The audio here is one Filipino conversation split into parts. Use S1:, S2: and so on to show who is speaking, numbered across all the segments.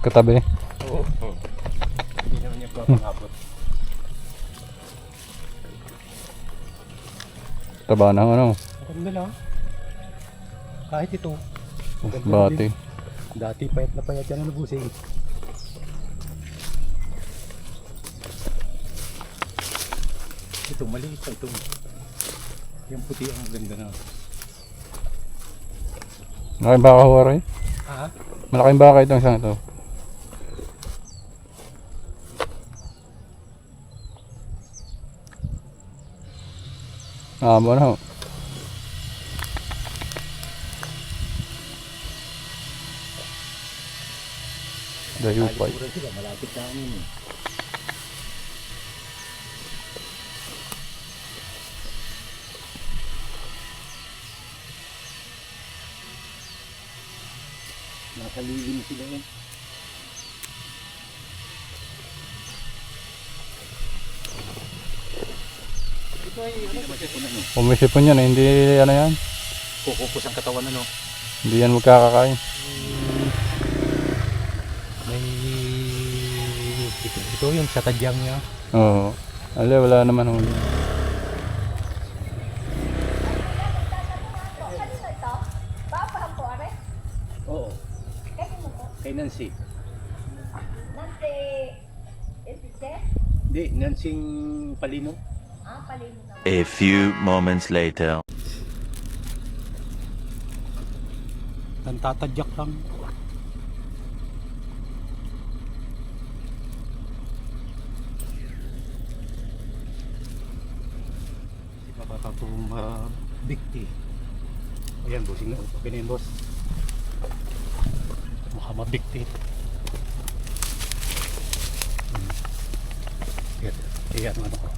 S1: Katabi.
S2: Oo. Hindi naman niya papangabot.
S1: Taba na ano.
S2: Maganda lang. Kahit ito.
S1: Bati.
S2: din. Dati payat na payat yan ang busing. Ito maliit pa ito. Yung puti ang ganda na.
S1: Malaking baka ho rin.
S2: Ha?
S1: Malaking baka itong isang ito. Ah, mo na. Dayupay.
S2: Malapit sa amin sila eh. Ito ay ano ba siya ano?
S1: Umisipon yan eh, hindi ano yan.
S2: Kukupos ang katawan ano?
S1: Hindi yan magkakakain.
S2: May ito, ito yung sa tadyang niya.
S1: Oo. Ale, wala naman
S3: are?
S2: Oo. Kay Nancy.
S3: Ipite?
S2: Hindi, Nancy Palino.
S4: A few moments later.
S2: Nantatadyak lang. Hindi pa bata ito mabikti. Ayan, busing na. Okay na boss. Mukha mabikti. Hmm. Ayan, ayan, ano ko.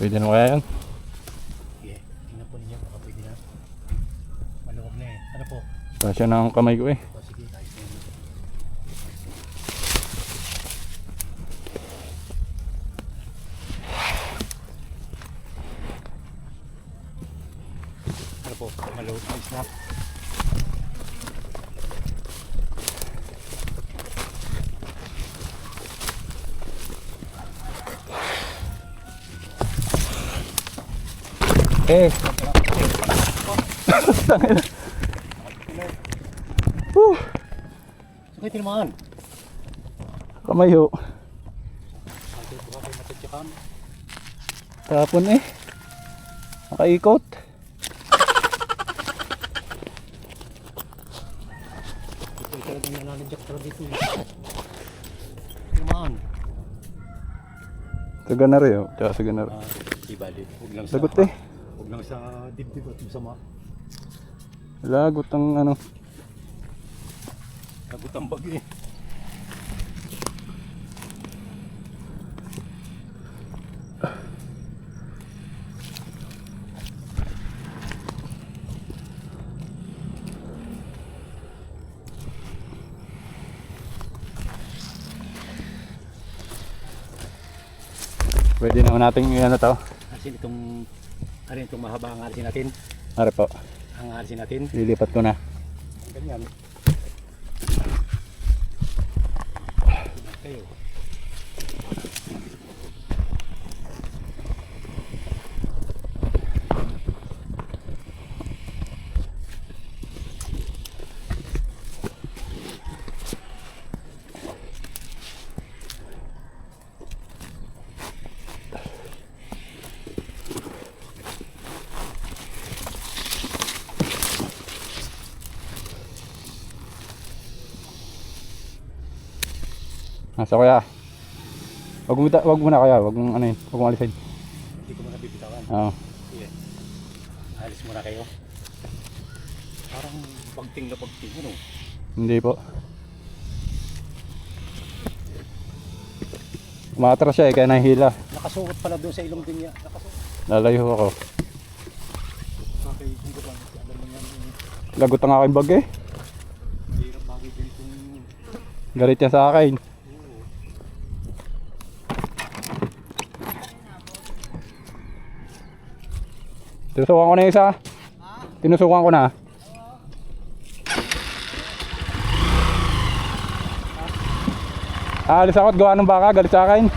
S1: Pwede na kaya yan?
S2: Sige, tingnan po ninyo, baka pwede na. Maluwag na eh. Ano po?
S1: Kasya na ang kamay ko eh.
S2: O sige, ayos na yun. Ano po? Maluwag na isnap.
S1: Eh,
S2: Sakit naman.
S1: kamay ho.
S2: Matutyakan.
S1: Tapon eh. Nakaikot.
S2: Ito ay talagang nananadyak talaga dito eh.
S1: Sa ganari ho. Tsaka sa ganari.
S2: Ah, di bali. Huwag lang sa...
S1: Lagot eh.
S2: Huwag lang sa dibdib at masama.
S1: Lagot ang ano.
S2: Lagot ang bagyo eh.
S1: Pwede naman natin ano to.
S2: Kasi itong... Ano itong mahaba ang alisin natin?
S1: Ari po.
S2: Ang alisin natin?
S1: Lilipat ko na.
S2: Ganyan. Kayo.
S1: Nasa kuya. Wag mo, wag mo na kaya, wag mong ano yun, wag mong alisin.
S2: Hindi ko muna bibitawan.
S1: Oo.
S2: Sige. Alis muna kayo. Parang pagting na pagting, ano?
S1: Hindi po. Umatras siya eh, kaya nahihila.
S2: Nakasuot pala doon sa ilong din niya. Nakasuot.
S1: Lalayo ako.
S2: Okay, hindi ko ba alam mo yan. eh,
S1: Lagot ang aking bag eh. Galit niya sa akin. Tinusukan ko na yung isa. Tinusukan ko na. Aalis ako at gawa ng baka, galit sa akin.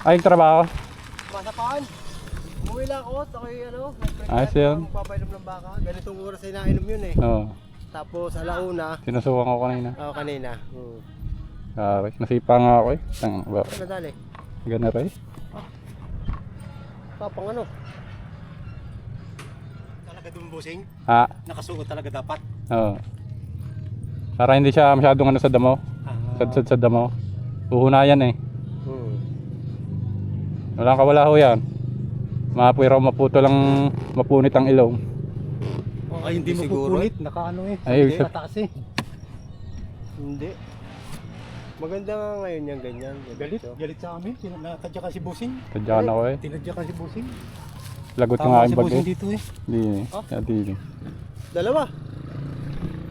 S1: Ay, yung trabaho.
S5: Masapaan. Umuwi lang ako, ako'y ano,
S1: Ayos
S5: time,
S1: yun.
S5: magpapainom ng baka. Ganitong oras ay nainom yun eh.
S1: Oo.
S5: Tapos alauna,
S1: Sinusukan ko kanina.
S5: ako kanina. Hmm.
S1: Sorry. Nasipa nga ako eh. Tang, ba?
S5: Ano dali?
S1: Ganun rin.
S5: Papang ano?
S2: Talaga doon, bossing.
S1: Ha?
S2: Nakasuot talaga dapat.
S1: Oo. Para hindi siya masyadong ano sa damo.
S2: Ah,
S1: Sad-sad sa damo. Uhunayan eh. Walang kawala ho yan. Maapoy raw maputo lang mapunit ang ilong.
S2: Ay, hindi mo
S5: Siguro.
S2: pupunit. Nakaano eh.
S1: Ay,
S2: Hindi,
S1: sa-
S2: mataas eh.
S5: Hindi. Maganda nga ngayon yung ganyan.
S2: Galit,
S5: ganito.
S2: galit sa amin. Tin- Natadya ka si bossing.
S1: Tadyakan ako eh.
S2: Tinadya ka si bossing.
S1: Lagot yung
S2: Tama
S1: aking
S2: si
S1: bag
S2: bossing
S1: eh.
S2: dito eh.
S1: Hindi eh.
S5: Oh.
S1: Hindi eh.
S5: Dalawa.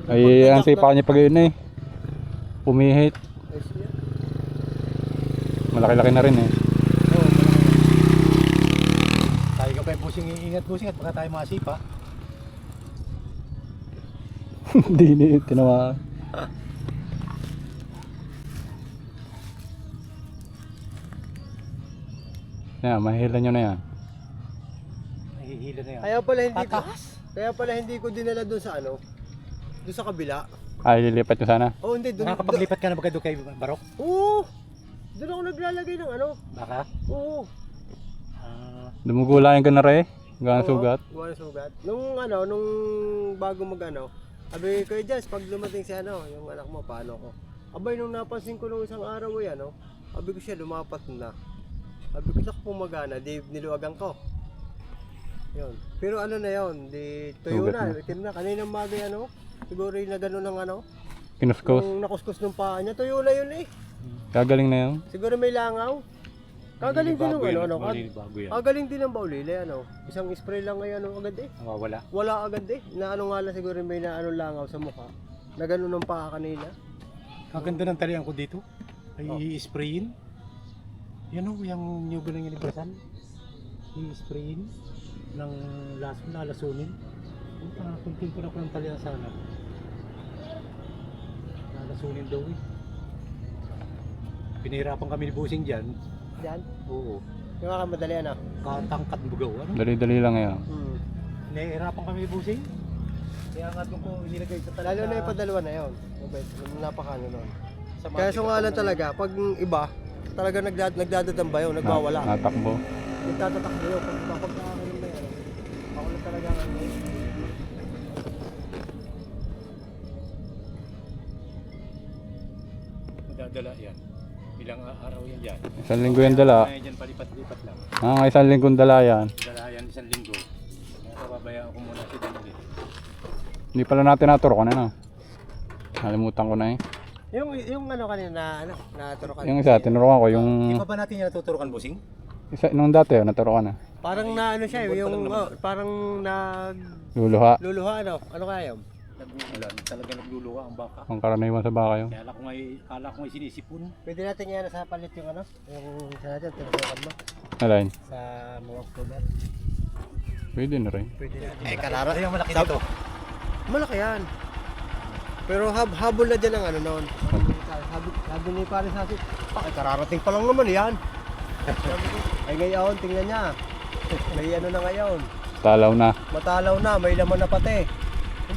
S1: Ay, ang sipa niya pag yun eh. Pumihit. Malaki-laki na rin eh.
S5: Oo, malaki.
S2: Tayo ka pa Iingat bossing at baka tayo masipa.
S1: Hindi ni tinawa. Yan, mahihilan nyo na yan.
S2: Nahihila na yan.
S5: Kaya pala hindi ko,
S2: Tataas.
S5: kaya pala hindi ko dinala doon sa ano, doon sa kabila.
S1: Ay, lilipat nyo sana.
S5: Oh, hindi doon.
S2: Nakakapaglipat ka na ba doon kay Barok?
S5: Oo. Doon ako naglalagay ng ano.
S2: Baka?
S5: Oo.
S2: Ah,
S1: Dumugulayan ka na rin. Gano'ng sugat.
S5: Gawa ng sugat. Nung ano, nung bago mag ano, sabi ko Jess, pag dumating si ano, yung anak mo, paano ko? Abay, nung napansin ko nung isang araw ay ano, sabi ko siya, lumapat na. Sabi ko, saka pumagana, di niluwagan ko. Yun. Pero ano na yun, di tuyo
S1: Sugat
S5: na,
S1: na.
S5: itim na. Kaninang bagay ano, siguro yung na gano'n ng ano,
S1: Kinuskus.
S5: nung nakuskus ng paa niya, tuyo na yun eh.
S1: Gagaling na yun.
S5: Siguro may langaw. Kagaling din ng ano, ano, kag-
S2: Bago yan.
S5: kagaling din ng baulili, ano. Isang spray lang ngayon, ano, agad eh.
S2: Nawawala.
S5: Wala agad eh. Na ano nga lang siguro may na ano langaw sa mukha. Na ganun ng paa kanina.
S2: Ang ganda ng talian ko dito. Ay
S5: Oh.
S2: i-sprayin. Yan o, yung nyugo ng universal. I-sprayin ng lason, lalasunin. Puta, kunting ko na ko ng talian sana. Lalasunin daw eh. Pinahirapan kami ni Busing dyan.
S5: Yan.
S2: Oo.
S5: Yung mga madali ano.
S2: Katangkat bugaw. Ano?
S1: Dali-dali lang yan.
S5: Hmm.
S2: Nahihirapan kami ni Busing. Kaya nga doon ko inilagay sa
S5: Lalo na yung padalawa na yun. Mabait. Napakano nun.
S2: Sa mga
S5: Kaya so nga lang talaga, pag iba, talaga nagdad nagdadadamba yun, nagwawala.
S1: Na- Natakbo.
S5: Nagtatatakbo yun. Pag pag nakakaroon na yan, ako lang talaga ang ano.
S2: Yan. Ilang araw yan dyan.
S1: Isang linggo yung dala.
S2: Kaya dyan palipat-lipat lang.
S1: Ah, isang linggong dala yan.
S2: Dala yan isang linggo. Kaya pababayaan ko muna si Daniel.
S1: Hindi pala natin naturo ko na no. Nalimutan ko na eh.
S5: Yung, yung ano kanina na, ano, naturo ka.
S1: Yung isa, tinuruan ko. Yung
S2: Di pa ba natin yan natuturukan, Busing?
S1: isa, nung dati, oh, naturo ko na.
S5: Parang na ano siya,
S2: pa
S5: yung, oh, parang nag
S1: Luluha.
S5: luluha ano. Ano kaya yun?
S2: Wala, talaga nagluluwa ang baka.
S1: Ang karaniwan sa baka yun.
S2: Kaya ala ko nga, kala ko nga sinisipon.
S5: Pwede natin yan sa palit yung ano, yung isa natin, tinutukan mo
S1: Alin?
S5: sa mga October.
S1: Pwede na rin.
S5: Pwede natin.
S2: Eh, kalaro. Ay, yung malaki dito.
S5: Malaki yan. Pero hab habol na dyan ang ano noon. Habol, habol ni pare sa atin. Bakit kararating pa lang naman yan. Ay ngayon, tingnan niya. May ano na ngayon.
S1: Talaw na.
S5: Matalaw na, may laman na pati.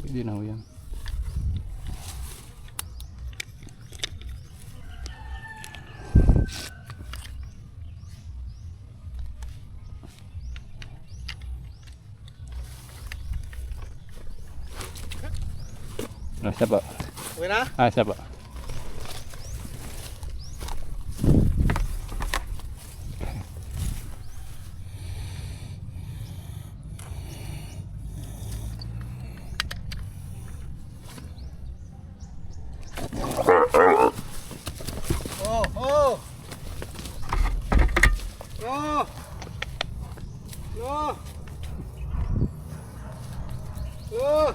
S2: Hindi
S1: na ho yan. Nasa pa.
S2: Okay na?
S1: Ah, isa pa.
S2: Oh, oh! Oh! Oh! Oh!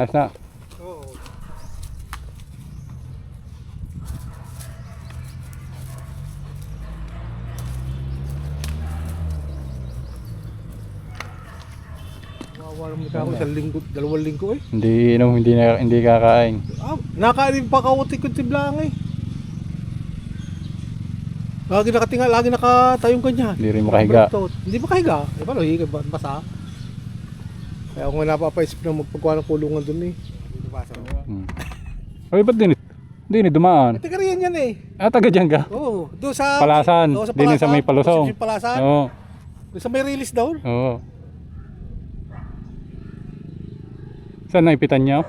S1: Ayos na.
S2: Wawalan mo ka ako isang linggo, dalawang linggo eh.
S1: Hindi inom, hindi, na, hindi kakain.
S2: Ah, nakain pa kauti ko tiblang eh. Lagi nakatinga, lagi nakatayong kanya.
S1: Hindi rin makahiga.
S2: Hindi makahiga. Eh, paano higa ba? Basa. Kaya ako nga napapaisip na magpagawa ng kulungan dun eh.
S1: Hmm. Ay, ba't din? Hindi ni dumaan.
S2: Teka rin yan yan eh.
S1: Ah, taga dyan ka?
S2: Oo, doon sa
S1: Palasan.
S2: Oo, sa
S1: Din sa may palusong.
S2: Sa Palasan.
S1: Oo.
S2: Doon sa may release daw.
S1: Oo. Saan naipitan niyo?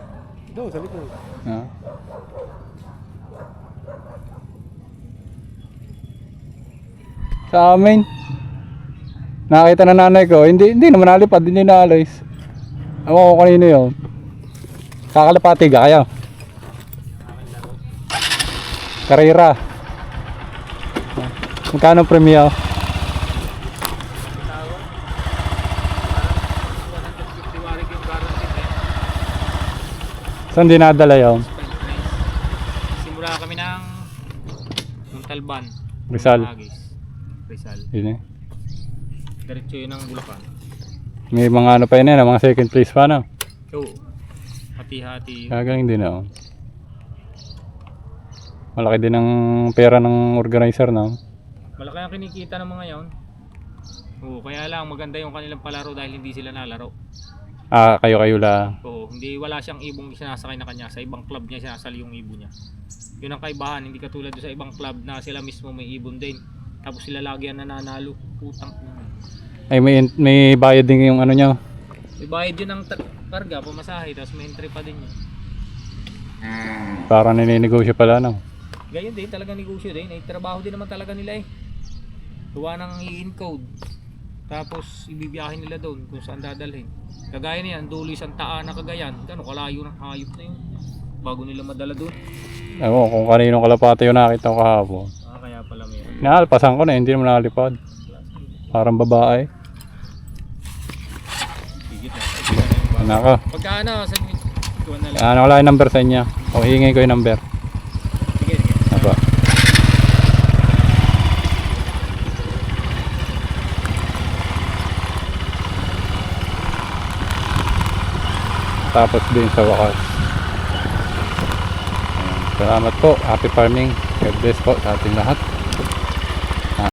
S2: Doon sa likod.
S1: Ah. Sa amin. Nakita na nanay ko, hindi hindi naman nalipad, hindi naalis. Ewan ko kanino yun. Kakalapati ka kayo. Karera. Magkano premium? Saan dinadala yun?
S6: Simula kami ng Montalban.
S1: Rizal.
S6: Rizal.
S1: Yun eh.
S6: Diretso yun ng Bulacan.
S1: May mga ano pa yun eh, mga second place pa na.
S6: Oo. Hati-hati.
S1: Gagaling din ako. Malaki din ang pera ng organizer na.
S6: Malaki ang kinikita ng mga yon. Oo, kaya lang maganda yung kanilang palaro dahil hindi sila nalaro.
S1: Ah, kayo-kayo lang.
S6: Oo, hindi wala siyang ibong sinasakay na kanya. Sa ibang club niya sinasali yung ibon niya. Yun ang kaibahan, hindi katulad sa ibang club na sila mismo may ibon din. Tapos sila lagi ang nananalo. Putang. ina.
S1: Ay, may, may bayad din yung ano nyo.
S6: May bayad yun ng karga, pamasahe, tapos may entry pa din yun.
S1: Parang nininegosyo pala no.
S6: Ganyan din, talagang negosyo din. Eh, trabaho din naman talaga nila eh. Gawa ng i-encode. Tapos ibibiyahin nila doon kung saan dadalhin. Kagaya niyan, dulo isang taan na kagayan. Gano'ng kalayo ng hayop na yun. Bago nila madala doon.
S1: Ewan kung kanino kalapate yung nakita ko kahapon.
S6: Ah, kaya pala meron.
S1: Naalpasan ko na, hindi naman nakalipad. Parang babae.
S6: Na.
S1: Naka.
S6: Pagka ano, sa na lang.
S1: Ano wala yung number sa inyo. O hingin ko yung number.
S6: Sige, sige.
S1: Apa. Tapos din sa wakas. Salamat po. Happy farming. God bless po sa ating lahat.